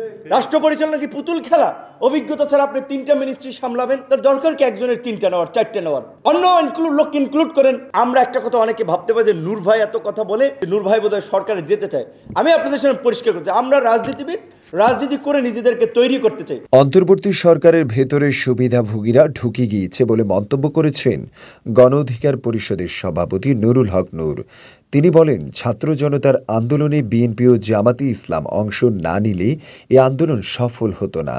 রাষ্ট্র পরিচালনা কি পুতুল খেলা? অভিজ্ঞতা ছাড়া আপনি তিনটা মিনিস্ট্রি সামলাবেন, তার দরকার কি একজনের তিনটা নেওয়ার, চারটে নেওয়ার? অন্য ইনক্লুড লোক ইনক্লুড করেন। আমরা একটা কথা অনেকে ভাবতে পারি যে নূর ভাই এত কথা বলে, নূর ভাই বোধহয় সরকারে যেতে চায়। আমি আপনাদের সামনে পরিষ্কার করতে আমরা রাজনীতিবিদ, রাজনীতি করে নিজেদেরকে তৈরি করতে চাই। অন্তর্বর্তী সরকারের ভেতরে সুবিধাভোগীরা ঢুকে গিয়েছে বলে মন্তব্য করেছেন গণ অধিকার পরিষদের সভাপতি নুরুল হক নূর। তিনি বলেন, ছাত্র জনতার আন্দোলনে বিএনপি ও জামাতি ইসলাম অংশ না নিলে এ আন্দোলন সফল হতো না।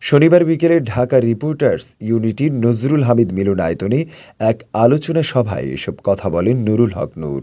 শনিবার বিকেলে ঢাকা রিপোর্টার্স ইউনিটির নজরুল হামিদ মিলনায়তনে এক আলোচনা সভায় এসব কথা বলেন নুরুল হক নূর।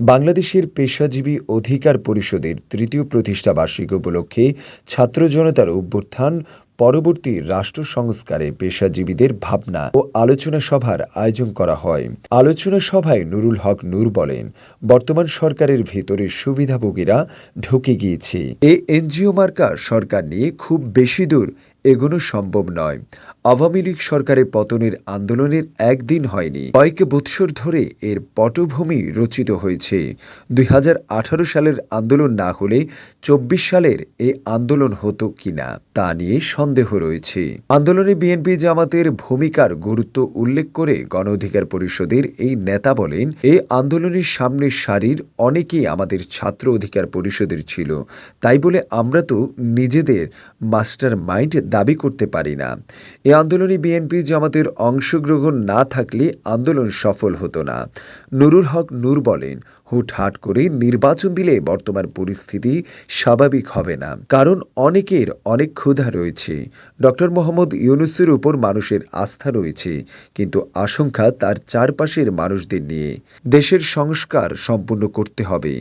বাংলাদেশের পেশাজীবী অধিকার পরিষদের তৃতীয় প্রতিষ্ঠাবার্ষিকী উপলক্ষে ছাত্র জনতার অভ্যুত্থান পরবর্তী রাষ্ট্র সংস্কারে পেশাজীবীদের ভাবনা ও আলোচনা সভার আয়োজন করা হয়। আলোচনা সভায় নুরুল হক নূর বলেন, বর্তমান সরকারের ভেতরে সুবিধাভোগীরা ঢুকে গিয়েছে। এ এনজিও মার্কা সরকার নিয়ে খুব বেশি দূর এগোনো সম্ভব নয়। আওয়ামী লীগ সরকারের পতনের আন্দোলনের একদিন হয়নি। কয়েক বৎসর ধরে এর পটভূমি রচিত হয়েছে। দুই হাজার আঠারো সালের আন্দোলন না হলে চব্বিশ সালের এ আন্দোলন হতো কিনা তা নিয়ে সন্দেহ রয়েছে। আন্দোলনে বিএনপি জামাতের ভূমিকার গুরুত্ব উল্লেখ করে গণ অধিকার পরিষদের এই নেতা বলেন এই আন্দোলনের সামনের সারির অনেকেই আমাদের ছাত্র অধিকার পরিষদের ছিল। তাই বলে আমরা তো নিজেদের মাস্টার মাইন্ড দাবি করতে পারি না। এ আন্দোলনে বিএনপি জামাতের অংশগ্রহণ না থাকলে আন্দোলন সফল হতো না। নুরুল হক নূর বলেন হুটহাট করে নির্বাচন দিলে বর্তমান পরিস্থিতি স্বাভাবিক হবে না। কারণ অনেকের অনেক ক্ষুধা রয়েছে। ডক্টর মোহাম্মদ ইউনুসের উপর মানুষের আস্থা রয়েছে, কিন্তু আশঙ্কা তার চারপাশের মানুষদের নিয়ে। দেশের সংস্কার সম্পূর্ণ করতে হবে।